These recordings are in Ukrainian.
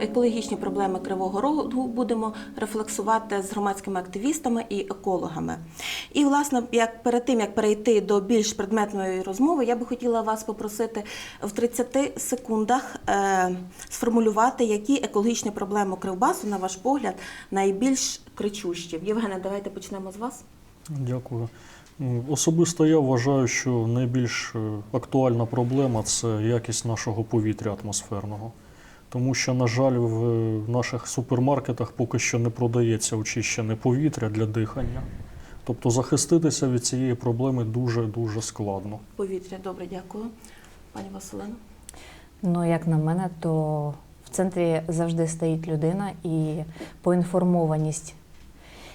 Екологічні проблеми Кривого Рогу будемо рефлексувати з громадськими активістами і екологами. І, власне, як перед тим як перейти до більш предметної розмови, я би хотіла вас попросити в 30 секундах е, сформулювати, які екологічні проблеми Кривбасу, на ваш погляд, найбільш кричущі. Євгене, давайте почнемо з вас. Дякую. Особисто я вважаю, що найбільш е, актуальна проблема це якість нашого повітря атмосферного. Тому що, на жаль, в наших супермаркетах поки що не продається очищене повітря для дихання. Тобто захиститися від цієї проблеми дуже-дуже складно. Повітря, добре, дякую. Пані Василина. Ну, як на мене, то в центрі завжди стоїть людина і поінформованість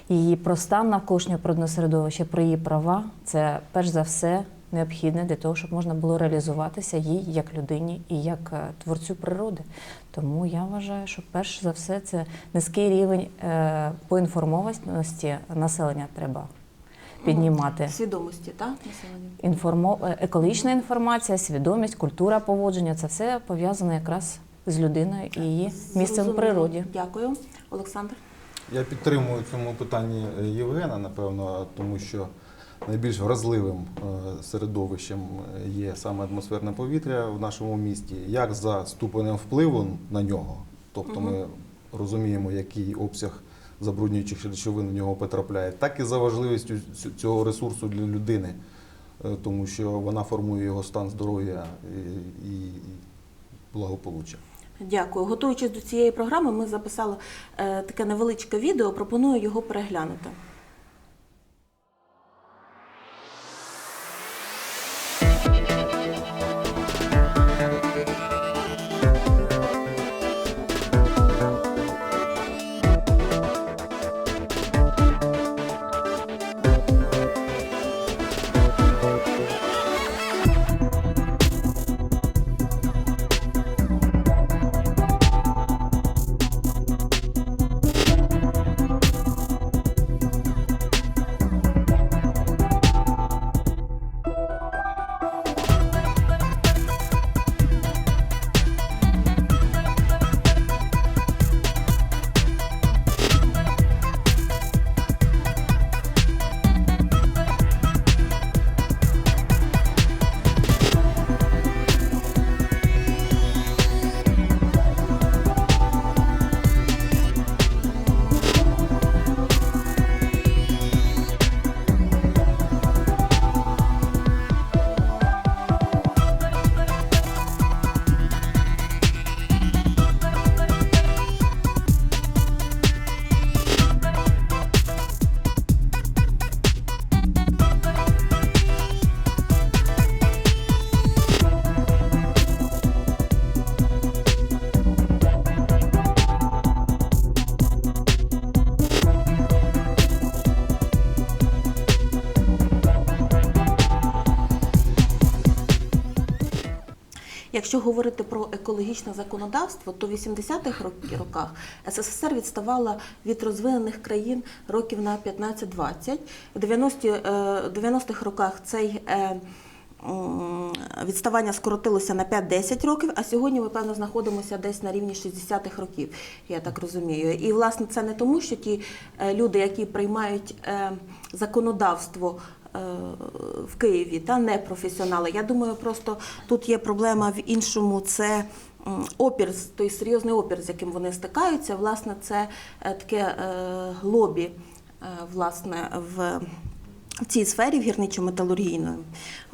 її про стан навколишнього природного середовища, про її права це перш за все необхідне для того, щоб можна було реалізуватися їй як людині і як е, творцю природи. Тому я вважаю, що перш за все це низький рівень е, поінформованості населення треба піднімати. Свідомості, так, населення? Інформо... е, екологічна інформація, свідомість, культура поводження це все пов'язано якраз з людиною і її місцем в природі. Дякую. Олександр. Я підтримую в цьому питанні Євгена, напевно, тому що найбільш вразливим е, середовищем є саме атмосферне повітря в нашому місті, як за ступенем впливу на нього, тобто ми розуміємо, який обсяг забруднюючих речовин в нього потрапляє, так і за важливістю цього ресурсу для людини, е, тому що вона формує його стан здоров'я і, і благополуччя. Дякую. Готуючись до цієї програми, ми записали е, таке невеличке відео. Пропоную його переглянути. Якщо говорити про екологічне законодавство, то в 80-х рок- роках СССР відставала від розвинених країн років на 15-20. В 90 е, 90-х роках цей е, відставання скоротилося на 5-10 років, а сьогодні ми, певно, знаходимося десь на рівні 60-х років, я так розумію. І, власне, це не тому, що ті е, люди, які приймають законодавство, в Києві та не професіонали. Я думаю, просто тут є проблема в іншому. Це опір, той серйозний опір, з яким вони стикаються. Власне, це е, таке е, лобі е, власне, в, цій сфері в гірничо-металургійної.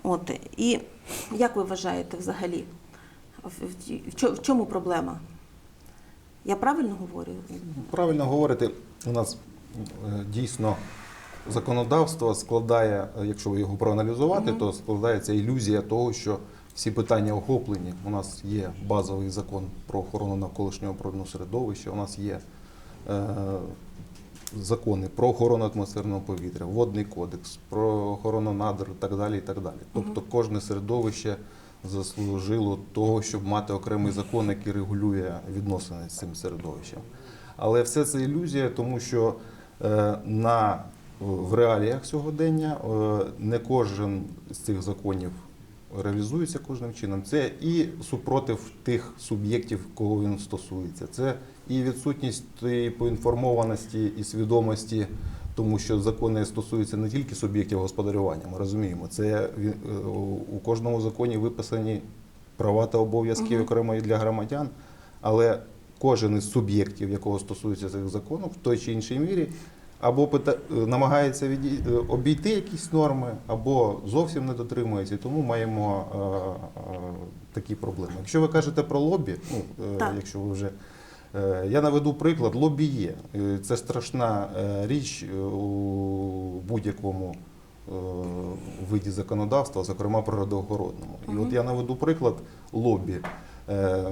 От. І як ви вважаєте взагалі? В, чому проблема? Я правильно говорю? Правильно говорите, у нас е, дійсно законодавство складає, е, якщо його проаналізувати, то складається ілюзія того, що всі питання охоплені. У нас є базовий закон про охорону навколишнього природного середовища, у нас є е, закони про охорону атмосферного повітря, водний кодекс, про охорону надр і так далі. І так далі. Тобто кожне середовище заслужило того, щоб мати окремий закон, який регулює відносини з цим середовищем. Але все це ілюзія, тому що е, на, в реаліях сьогодення е, не кожен з цих законів реалізується кожним чином. Це і супротив тих суб'єктів, кого він стосується. Це і відсутність тієї поінформованості і свідомості, тому що закони стосуються не тільки суб'єктів господарювання. Ми розуміємо, це е, у кожному законі виписані права та обов'язки окремо і для громадян, але кожен із суб'єктів, якого стосується цих законів, в той чи іншій мірі або пита- е, намагається відій- е, обійти якісь норми, або зовсім не дотримується. І тому маємо е, е, такі проблеми. Якщо ви кажете про лобі, ну е, якщо ви вже е, я наведу приклад, лобі є. Е, Це страшна річ у будь-якому е, виді законодавства, зокрема природоохоронному. І от я наведу приклад лобі. Е,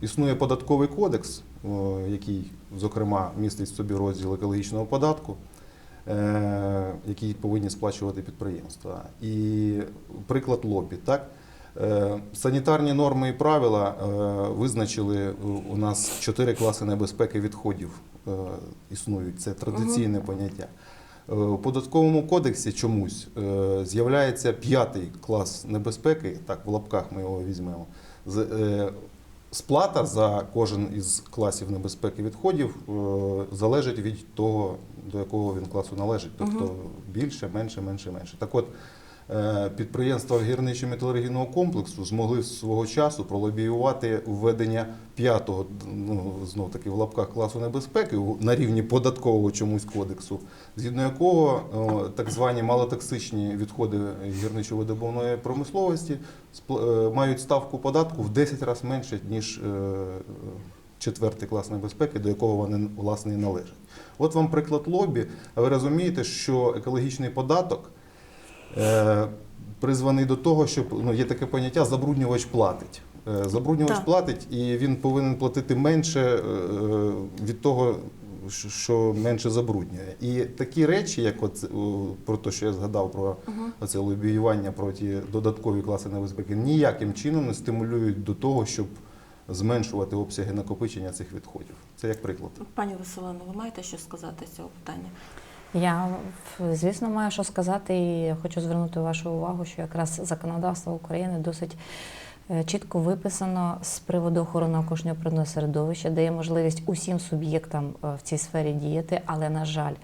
Існує податковий кодекс, е, який, зокрема, містить в собі розділ екологічного податку, е, який повинні сплачувати підприємства. І приклад лобі. Так? Е, Санітарні норми і правила е, визначили у- нас чотири класи небезпеки відходів існують. Це традиційне поняття. Е, У податковому кодексі чомусь з'являється п'ятий клас небезпеки, так в лапках ми його візьмемо. Сплата за кожен із класів небезпеки відходів е, залежить від того, до якого він класу належить. Тобто більше, менше, менше, менше. Так от, підприємства гірничо-металургійного комплексу змогли свого часу пролобіювати введення п'ятого, ну, знов таки в лапках класу небезпеки на рівні податкового чомусь кодексу, згідно якого е, так звані малотоксичні відходи гірничо-видобувної промисловості е, мають ставку податку в 10 разів менше, ніж е, четвертий клас небезпеки, до якого вони власне і належать. От вам приклад лобі. А ви розумієте, що екологічний податок е, призваний до того, щоб ну, є таке поняття забруднювач платить. Е, Забруднювач Так. платить, і він повинен платити менше е, від того, що- що менше забруднює. І такі речі, як от, про те, що я згадав про оце лобіювання проти додаткові класи небезпеки, ніяким чином не стимулюють до того, щоб зменшувати обсяги накопичення цих відходів. Це як приклад. Пані Василино, ви маєте що сказати з цього питання? Я, звісно, маю що сказати, і хочу звернути вашу увагу, що якраз законодавство України досить е, чітко виписано з приводу охорони навколишнього природного середовища, дає можливість усім суб'єктам е, в цій сфері діяти, але, на жаль,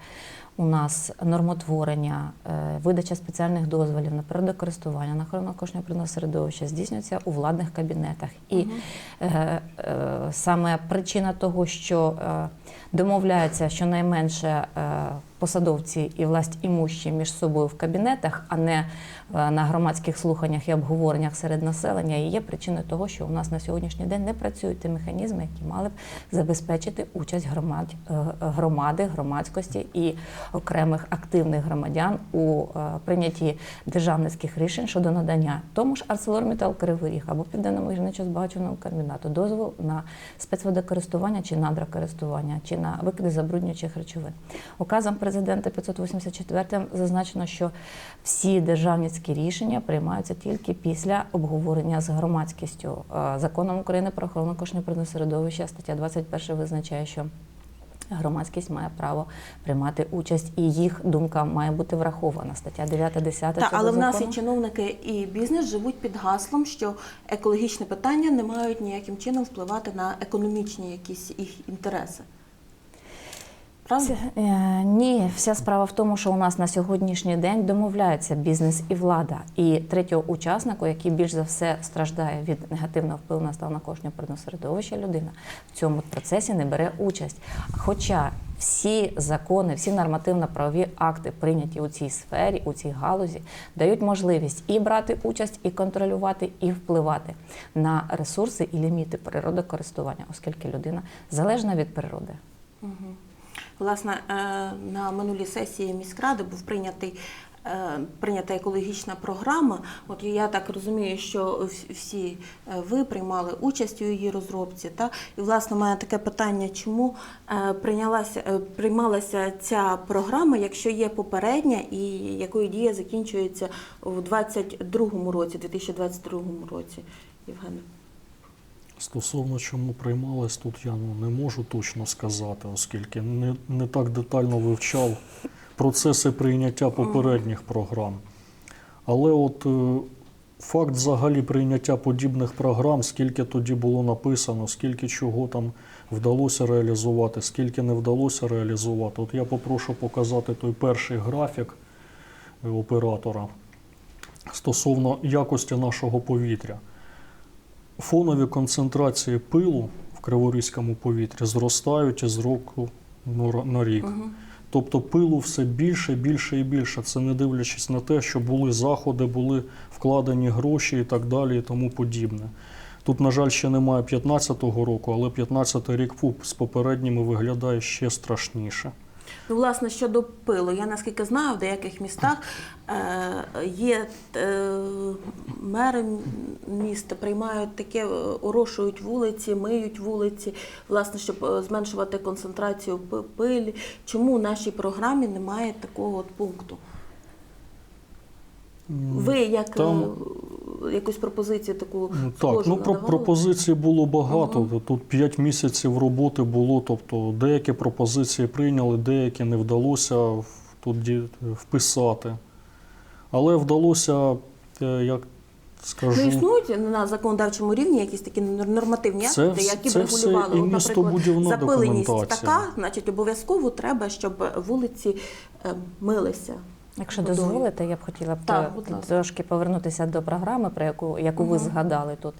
у нас нормотворення, е, видача спеціальних дозволів на природокористування, на охорону навколишнього природного середовища здійснюється у владних кабінетах. І е, е, саме причина того, що домовляються щонайменше посадовці і власть імущі між собою в кабінетах, а не е, на громадських слуханнях і обговореннях серед населення, і є причиною того, що у нас на сьогоднішній день не працюють ті механізми, які мали б забезпечити участь громад, е, громади, громадськості і окремих активних громадян у е, прийнятті державницьких рішень щодо надання тому ж ArcelorMittal Кривий Ріг або Південному гірничо-збагачувальному комбінату дозвол на спецводокористування чи надрокористування, чи на викиди забруднюючих речовин. Указом президента 584 зазначено, що всі державницькі рішення приймаються тільки після обговорення з громадськістю. Е, Законом України про охорону навколишнього природного середовища стаття 21 визначає, що Громадськість має право приймати участь, і їх думка має бути врахована. Стаття 9, 10 Так, але в нас і чиновники, і бізнес живуть під гаслом, що екологічні питання не мають ніяким чином впливати на економічні якісь їх інтереси. Правда? Це, е, ні, вся справа в тому, що у нас на сьогоднішній день домовляються бізнес і влада. І третього учаснику, який більш за все страждає від негативного впливу на стан навколишнього природного середовища, людина в цьому процесі не бере участь. Хоча всі закони, всі нормативно-правові акти, прийняті у цій сфері, у цій галузі, дають можливість і брати участь, і контролювати, і впливати на ресурси і ліміти природокористування, оскільки людина залежна від природи. Власне, е, на минулій сесії міськради був прийнятий. е, Прийнята екологічна програма. От я так розумію, що всі е, ви приймали участь у її розробці. Та? І власне мене таке питання: чому прийнялася приймалася ця програма, якщо є попередня і якої дія закінчується у 2022 році, 2022 році, Євгене? Стосовно чому приймалось, тут я ну, не можу точно сказати, оскільки не, не так детально вивчав процеси прийняття попередніх програм. Але от е, Факт взагалі прийняття подібних програм, скільки тоді було написано, скільки чого там вдалося реалізувати, скільки не вдалося реалізувати. От я попрошу показати той перший графік е, оператора стосовно якості нашого повітря. Фонові концентрації пилу в Криворізькому повітрі зростають із року на рік. Тобто пилу все більше, більше і більше. Це не дивлячись на те, що були заходи, були вкладені гроші і так далі, і тому подібне. Тут, на жаль, ще немає 15-го року, але 15-й рік фу, з попередніми виглядає ще страшніше. Ну, власне, щодо пилу, я наскільки знаю, в деяких містах е, є е, мери міста приймають таке, е, орошують вулиці, миють вулиці, власне, щоб зменшувати концентрацію пи- пилі. Чому в нашій програмі немає такого от пункту? Ви як Там- е, якусь пропозицію таку Ну, так, ну про надавали? пропозицій було багато. Тут 5 місяців роботи було. Тобто деякі пропозиції прийняли, деякі не вдалося тут вписати. Але вдалося, е, як скажу, Ну, існують на законодавчому рівні якісь такі нор- нормативні Це акти, які б це все регулювали. От, наприклад, запиленість така, значить, обов'язково треба, щоб вулиці е, милися. Якщо Водою. дозволите, я б хотіла б Так, трошки повернутися до програми, про яку, яку ви згадали тут.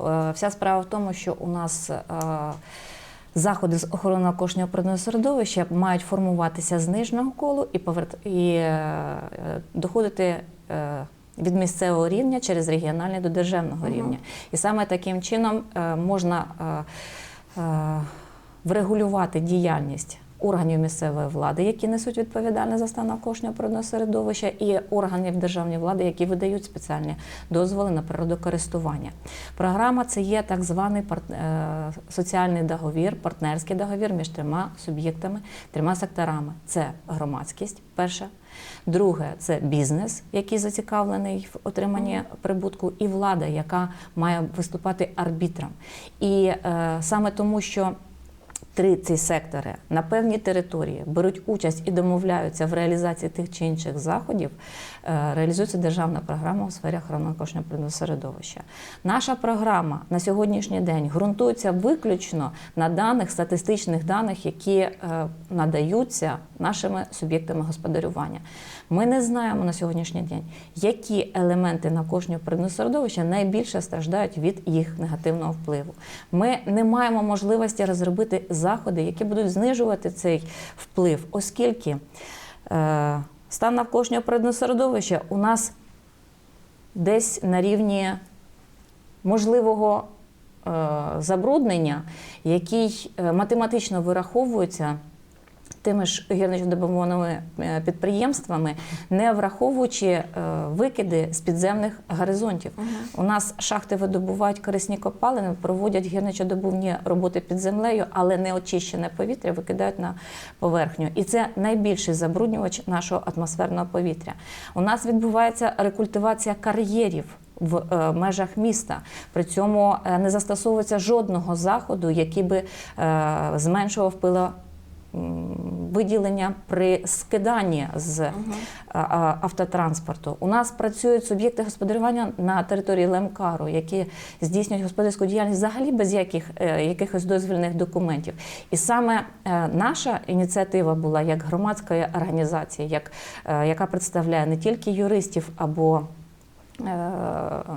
Е, Вся справа в тому, що у нас е, заходи з охорони навколишнього природного середовища мають формуватися з нижнього колу і, поверт... і е, доходити. е, Від місцевого рівня через регіональний до державного Мгм. рівня. І саме таким чином е, можна е, е, врегулювати діяльність органів місцевої влади, які несуть відповідальність за стан навколишнього природного середовища, і органів державної влади, які видають спеціальні дозволи на природокористування. Програма це є так званий е, соціальний договір, партнерський договір між трьома суб'єктами, трьома секторами. Це громадськість, перше. Друге це бізнес, який зацікавлений в отриманні прибутку, і влада, яка має виступати арбітром. І е, саме тому, що три ці сектори на певній території беруть участь і домовляються в реалізації тих чи інших заходів, е, реалізується державна програма у сфері охорони навколишнього природного середовища. Наша програма на сьогоднішній день ґрунтується виключно на даних, статистичних даних, які е, надаються нашими суб'єктами господарювання. Ми не знаємо на сьогоднішній день, які елементи навколишнього природного середовища найбільше страждають від їх негативного впливу. Ми не маємо можливості розробити заходи, які будуть знижувати цей вплив, оскільки е, стан навколишнього природного середовища у нас десь на рівні можливого е, забруднення, який е, математично вираховується тими ж гірничодобувними е, підприємствами, не враховуючи е, викиди з підземних горизонтів. У нас шахти видобувають корисні копалини, проводять гірничодобувні роботи під землею, але неочищене повітря викидають на поверхню. І це найбільший забруднювач нашого атмосферного повітря. У нас відбувається рекультивація кар'єрів в е, межах міста. При цьому не застосовується жодного заходу, який би зменшував пило. Виділення при скиданні з автотранспорту. У нас працюють суб'єкти господарювання на території Лемкару, які здійснюють господарську діяльність взагалі без яких, е, якихось дозвільних документів. І саме е, наша ініціатива була як громадської організації, як, е, яка представляє не тільки юристів або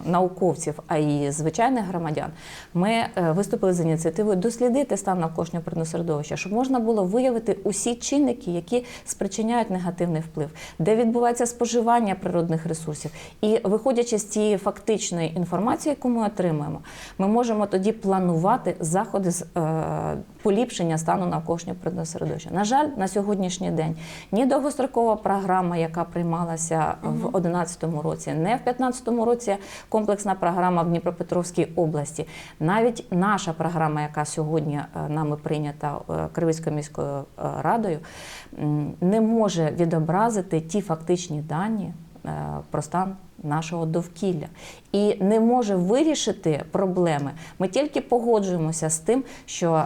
науковців, а й звичайних громадян, ми е, виступили з ініціативою дослідити стан навколишнього природного середовища, щоб можна було виявити усі чинники, які спричиняють негативний вплив, де відбувається споживання природних ресурсів. І виходячи з цієї фактичної інформації, яку ми отримуємо, ми можемо тоді планувати заходи з е, поліпшення стану навколишнього природного середовища. На жаль, на сьогоднішній день ні довгострокова програма, яка приймалася в 2011 році, не в 2015 році комплексна програма в Дніпропетровській області. Навіть наша програма, яка сьогодні е, нами прийнята е, Кривицькою міською е, радою, не може відобразити ті фактичні дані про стан нашого довкілля і не може вирішити проблеми. Ми тільки погоджуємося з тим, що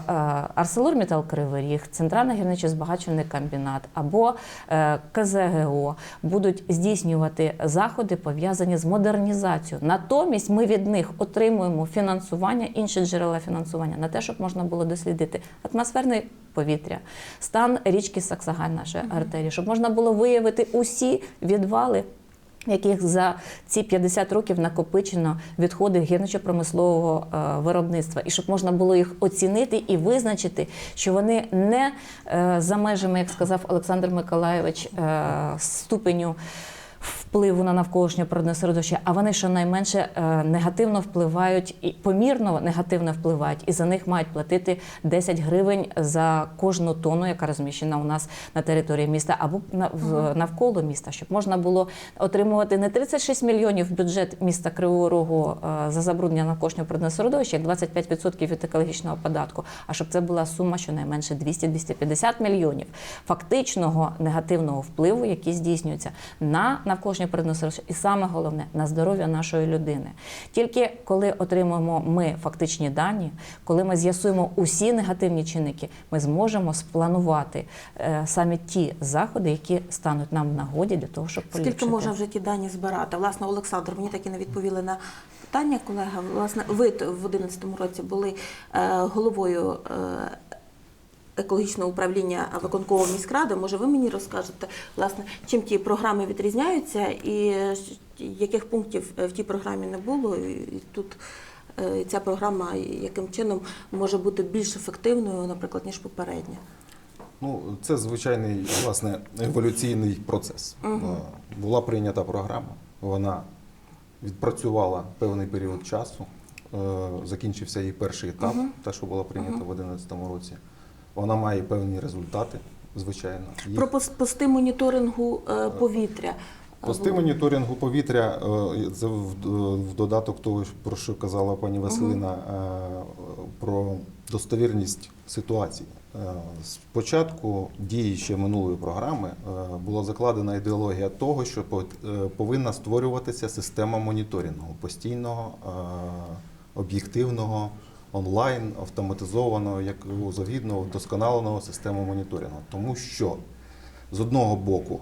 ArcelorMittal Кривий Ріг, Центральний гірничо-збагачувальний комбінат або е, КЗГО будуть здійснювати заходи, пов'язані з модернізацією. Натомість ми від них отримуємо фінансування, інші джерела фінансування на те, щоб можна було дослідити атмосферне повітря, стан річки Саксагаль, нашої артерії, щоб можна було виявити усі відвали яких за ці 50 років накопичено відходи гірничо-промислового е, виробництва, і щоб можна було їх оцінити і визначити, що вони не е, за межами, як сказав Олександр Миколайович, е, ступеню. Впливу на навколишнє природне середовище, а вони щонайменше е, негативно впливають і помірно негативно впливають, і за них мають платити 10 гривень за кожну тонну, яка розміщена у нас на території міста, або навколо міста, щоб можна було отримувати не 36 мільйонів в бюджет міста Кривого Рогу е, за забруднення навколишнього природного середовища, як 25% від екологічного податку, а щоб це була сума щонайменше 200-250 мільйонів фактичного негативного впливу, який здійснюється на навколишнє природне середовище, і саме головне на здоров'я нашої людини. Тільки коли отримуємо ми фактичні дані, коли ми з'ясуємо усі негативні чинники, ми зможемо спланувати е, саме ті заходи, які стануть нам в нагоді для того, щоб поліпшити. Скільки можна вже ті дані збирати? Власне, Олександр, мені так і не відповіли на питання, колега. Власне, ви в 2011 році були е, головою е, екологічного управління виконкової міськради. Може, ви мені розкажете, власне, чим ті програми відрізняються і яких пунктів е, в тій програмі не було? І тут е, ця програма яким чином може бути більш ефективною, наприклад, ніж попередня? Ну, це звичайний власне еволюційний процес. Е, Була прийнята програма, вона відпрацювала певний період часу. Закінчився її перший етап, те, що було прийнято в 2011 році. Вона має певні результати, звичайно. Їх- Про пости моніторингу е, повітря. Пости моніторингу повітря е, це в, додаток того, про що казала пані Василина, е, про достовірність ситуації. Спочатку дії ще минулої програми була закладена ідеологія того, що по- повинна створюватися система моніторингу постійного, об'єктивного, онлайн, автоматизованого, як завідного, вдосконаленого систему моніторингу. Тому що з одного боку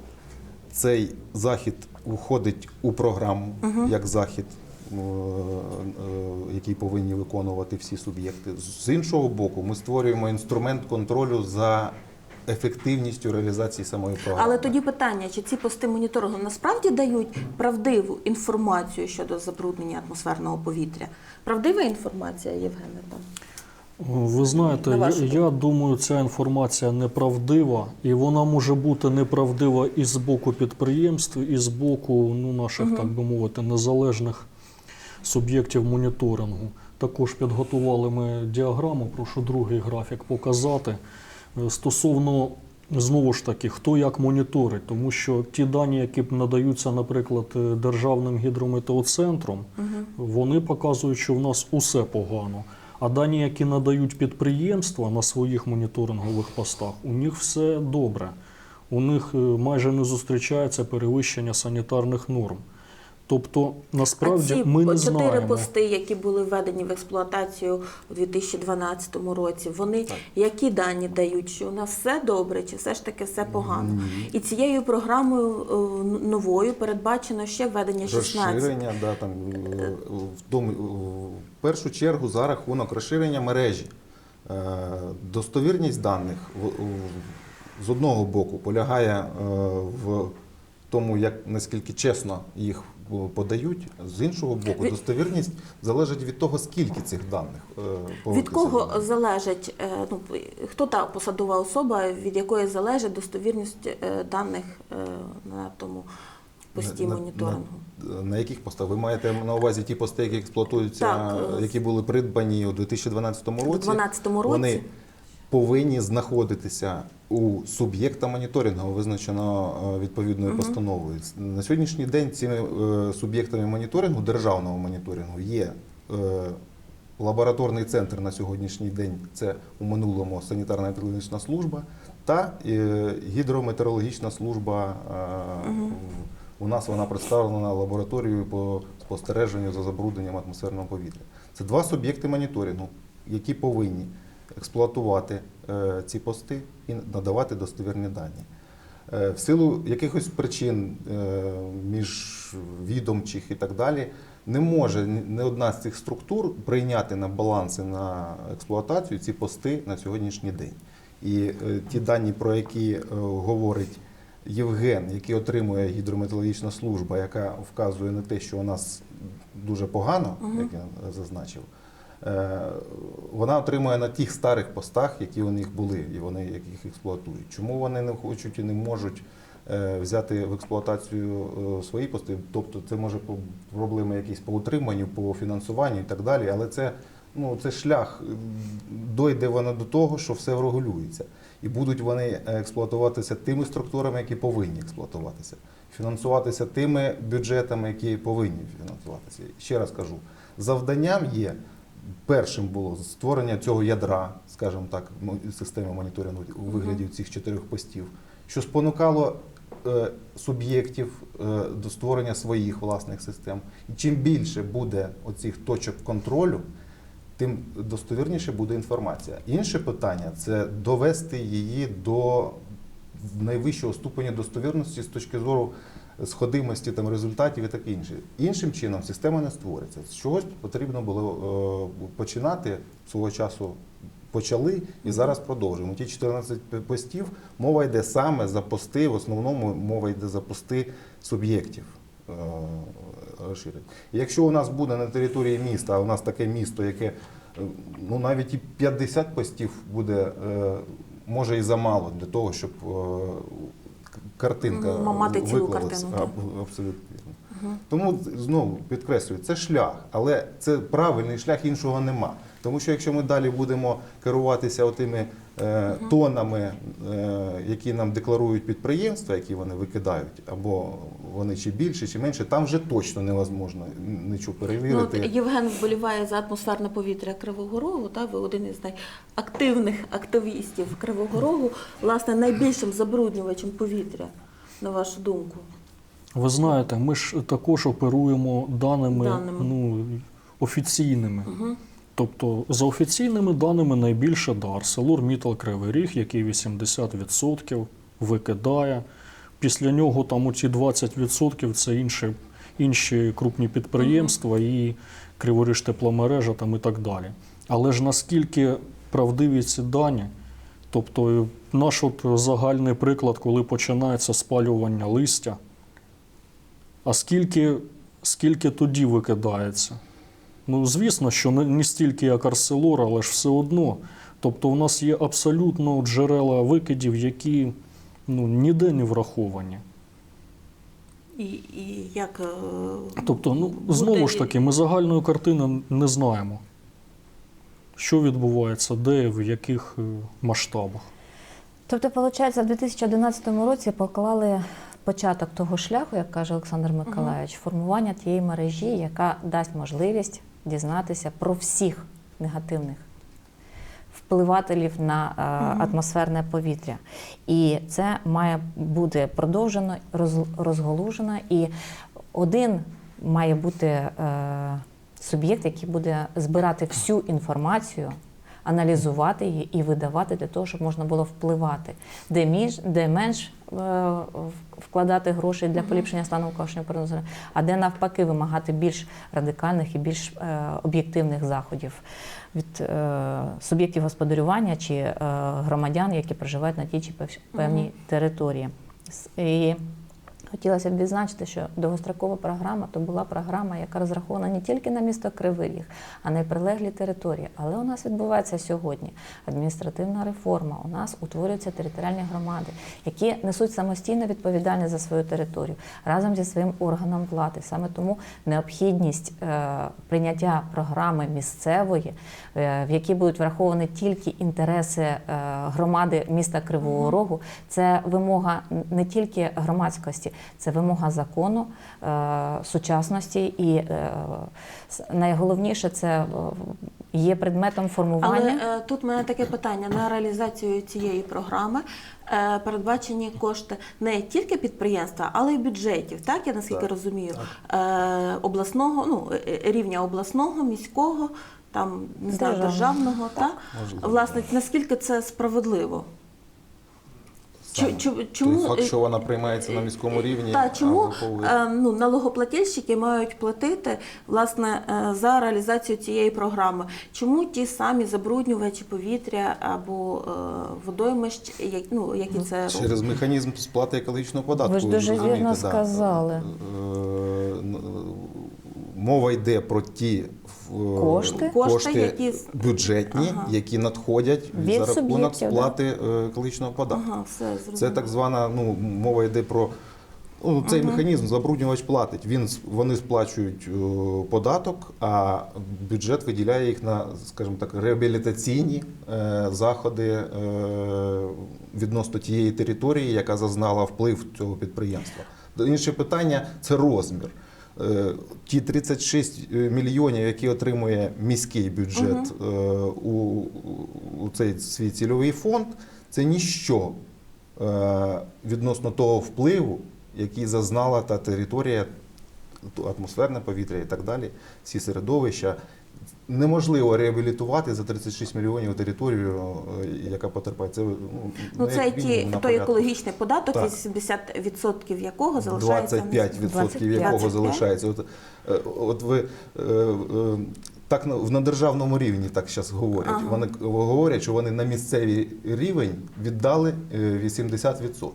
цей захід входить у програму як захід, е, е, який повинні виконувати всі суб'єкти. З іншого боку, ми створюємо інструмент контролю за ефективністю реалізації самої програми. Але тоді питання, чи ці пости моніторингу насправді дають правдиву інформацію щодо забруднення атмосферного повітря? Правдива інформація, Євгене? Там? Ви знаєте, я, я думаю, ця інформація неправдива, і вона може бути неправдива і з боку підприємств, і з боку ну, наших, так би мовити, незалежних суб'єктів моніторингу. Також підготували ми діаграму, прошу другий графік показати. Е, Стосовно знову ж таки, хто як моніторить, тому що ті дані, які надаються, наприклад, е, Державним гідрометеоцентром, вони показують, що в нас усе погано. А дані, які надають підприємства на своїх моніторингових постах, у них все добре. У них е, майже не зустрічається перевищення санітарних норм. Тобто, насправді, а ці ми не чотири знаємо. пости, які були введені в експлуатацію у 2012 році, вони які дані дають, що у нас все добре, чи все ж таки все погано? І цією програмою е, новою передбачено ще введення 16. Розширення, да, там, е, в, тому, в першу чергу за рахунок розширення мережі. Е, Достовірність даних в- в- з одного боку полягає е, в тому, як наскільки чесно їх е, подають, з іншого боку, достовірність залежить від того, скільки цих даних е, Від кого залежить е, ну хто та посадова особа, від якої залежить достовірність е, даних на тому пості На- моніторингу? На, на яких постах? Ви маєте на увазі ті пости, які експлуатуються, Так, які були придбані у 2012 році? У 2012 році? Вони повинні знаходитися у суб'єкта моніторингу, визначено е, відповідною постановою. На сьогоднішній день цими е, суб'єктами моніторингу, державного моніторингу, є е, лабораторний центр на сьогоднішній день, це у минулому санітарна екологічна служба, та гідрометеорологічна служба е, У нас вона представлена лабораторією по спостереженню за забрудненням атмосферного повітря. Це два суб'єкти моніторингу, які повинні експлуатувати е, ці пости і надавати достовірні дані. Е, В силу якихось причин е, міжвідомчих і так далі, не може ні- не одна з цих структур прийняти на баланси на експлуатацію ці пости на сьогоднішній день. І ті дані, про які говорить Євген, який отримує гідрометеорологічна служба, яка вказує на те, що у нас дуже погано, як я зазначив, вона отримує на тих старих постах, які у них були, і вони їх експлуатують. Чому вони не хочуть і не можуть е, взяти в експлуатацію е, свої пости? Тобто це може проблеми якісь по утриманню, по фінансуванню і так далі, але це. Ну, це шлях дойде воно до того, що все врегулюється. І будуть вони експлуатуватися тими структурами, які повинні експлуатуватися, фінансуватися тими бюджетами, які повинні фінансуватися. Ще раз кажу, завданням є першим було створення цього ядра, скажімо так, системи моніторингу у вигляді цих чотирьох постів, що спонукало е, суб'єктів е, до створення своїх власних систем. І чим більше буде оцих точок контролю, тим достовірніше буде інформація. Інше питання це довести її до найвищого ступеня достовірності з точки зору сходимості там, результатів і таке інше. Іншим чином система не створиться. З чогось потрібно було е, починати свого часу. Почали і зараз продовжуємо. Ті 14 постів мова йде саме за пости, в основному мова йде за пости суб'єктів. е, Якщо у нас буде на території міста, а у нас таке місто, яке е, ну навіть і 50 постів буде, може і замало для того, щоб картинка мати цілу картину. Абсолютно. Угу. Тому знову підкреслюю, це шлях, але це правильний шлях, іншого нема. Тому що якщо ми далі будемо керуватися отими тонами, е, які нам декларують підприємства, які вони викидають, або вони чи більше, чи менше, там вже точно невозможно нічого Ну, перевірити. от Євген вболіває за атмосферне повітря Кривого Рогу. Та ви один із найактивних активістів Кривого Рогу, власне, найбільшим забруднювачем повітря, на вашу думку. Ви знаєте, ми ж також оперуємо даними, Даними. Ну, офіційними. Тобто, за офіційними даними найбільше да, ArcelorMittal Кривий Ріг, який 80% викидає. Після нього там оці 20% це інші, інші крупні підприємства і Криворіж тепломережа там і так далі. Але ж наскільки правдиві ці дані? Тобто, наш от загальний приклад, коли починається спалювання листя, а скільки, скільки тоді викидається? Ну, звісно, що не, не стільки як Арселор, але ж все одно. Тобто, у нас є абсолютно джерела викидів, які ну, ніде не враховані. І, і як е, Тобто, ну, знову ж таки, ми загальної картини не знаємо, що відбувається, де, в яких е, масштабах. Тобто, виходить, в 2011 році поклали початок того шляху, як каже Олександр Миколаївич, формування тієї мережі, яка дасть можливість дізнатися про всіх негативних впливателів на е, атмосферне повітря. І це має бути продовжено, роз- розголужено. І один має бути е, суб'єкт, який буде збирати всю інформацію, аналізувати її і видавати для того, щоб можна було впливати, де між, де менш е, вкладати гроші для поліпшення стану природного середовища, а де навпаки вимагати більш радикальних і більш е, об'єктивних заходів від е, суб'єктів господарювання чи громадян, які проживають на тій чи пев- певній території. І Хотілося б відзначити, що довгострокова програма то була програма, яка розрахована не тільки на місто Кривий Ріг, а й на прилеглі території. Але у нас відбувається сьогодні адміністративна реформа. У нас утворюються територіальні громади, які несуть самостійну відповідальність за свою територію разом зі своїм органом влади. Саме тому необхідність е, прийняття програми місцевої, е, в якій будуть враховані тільки інтереси е, громади міста Кривого Рогу, це вимога не тільки громадськості, це вимога закону, е, сучасності і е, найголовніше це е, є предметом Але формування. е, тут в мене таке питання на реалізацію цієї програми. Передбачені кошти не тільки підприємства, але й бюджетів. Так я наскільки Так, розумію, е, обласного, ну рівня обласного, міського, там не знаю, Державного. державного. Так, можливо, власне, наскільки це справедливо? Чому, той факт, е, що вона приймається на міському рівні, Та чому е, ну, налогоплательщики мають платити власне е, за реалізацію цієї програми? Чому ті самі забруднювачі повітря або е, водоймищ, як- ну, які це Через механізм сплати екологічного податку. Ви ж дуже вірно сказали. Е, Мова йде про ті е, Кошти? Кошти, які бюджетні, Ага. які надходять Від за рахунок суб'єктів, да. сплати е, екологічного податку. Ага, все. Це так звана, ну, мова йде про ну, цей механізм, забруднювач платить. Він, вони сплачують е, податок, а бюджет виділяє їх на, скажімо так, реабілітаційні е, заходи е, відносно тієї території, яка зазнала вплив цього підприємства. Інше питання це розмір. Е, Ті 36 мільйонів, які отримує міський бюджет угу. у, у цей свій цільовий фонд, це ніщо е, відносно того впливу, який зазнала та територія, атмосферне повітря і так далі, всі середовища. Неможливо реабілітувати за 36 мільйонів територію, е, яка потерпає. Це, ну, Ну, це як ті, мінімум той екологічний податок, Так. 80% якого залишається 25% 25. якого залишається. От, е, от ви е, е, так на- державному рівні так зараз говорять. Ага. Вони говорять, що вони на місцевий рівень віддали е, 80%.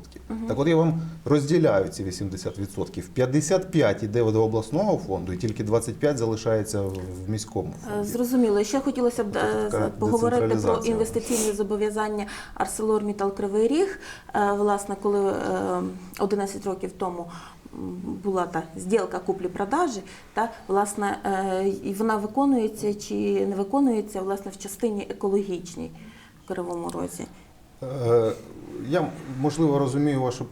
Так от я вам розділяю ці 80%. 55 іде до обласного фонду, і тільки 25 залишається в міському Е, фонді. Зрозуміло. Ще хотілося б е, поговорити про інвестиційні зобов'язання ArcelorMittal Кривий Ріг. Власне, коли е, 11 років тому була та зділка куплі-продажі, та власне е, і вона виконується чи не виконується власне в частині екологічній в Кривому Розі. Е, Я можливо розумію ваше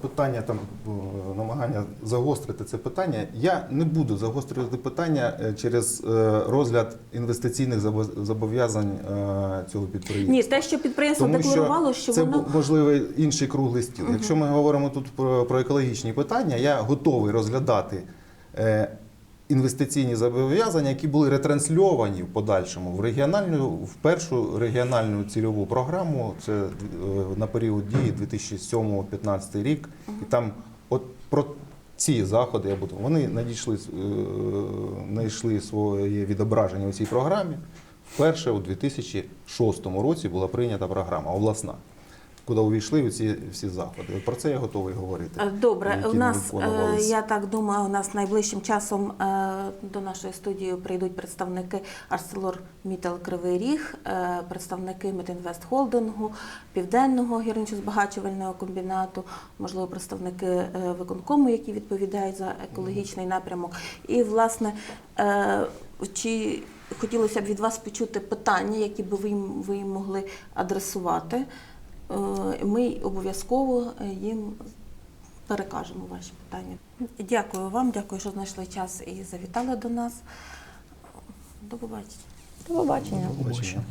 питання, там е, намагання загострити це питання. Я не буду загострювати питання е, через е, розгляд інвестиційних зобов'язань цього підприємства. Ні, те, що підприємство Тому декларувало, що, це воно можливий інший круглий стіл. Якщо ми говоримо тут про, про екологічні питання, я готовий розглядати інвестиційні зобов'язання, які були ретрансльовані в подальшому в регіональну, в першу регіональну цільову програму. Це е, на період дії 2007-2015 рік. І там от про ці заходи я буду. Вони надійшли, е, знайшли своє відображення у цій програмі. Вперше у 2006 році була прийнята програма обласна, куди увійшли ці всі заходи. От Про це я готовий говорити. Е, Добре, у нас, е, я так думаю, у нас найближчим часом е, до нашої студії прийдуть представники ArcelorMittal Кривий Ріг, представники Метінвест Холдингу, Південного гірничо-збагачувального комбінату, можливо, представники виконкому, які відповідають за екологічний напрямок. І, власне, чи хотілося б від вас почути питання, які би ви, їм- ви їм могли адресувати. Е, Ми обов'язково е, їм перекажемо ваші питання. Дякую вам, дякую, що знайшли час і завітали до нас. До побачення. До побачення. Побачення.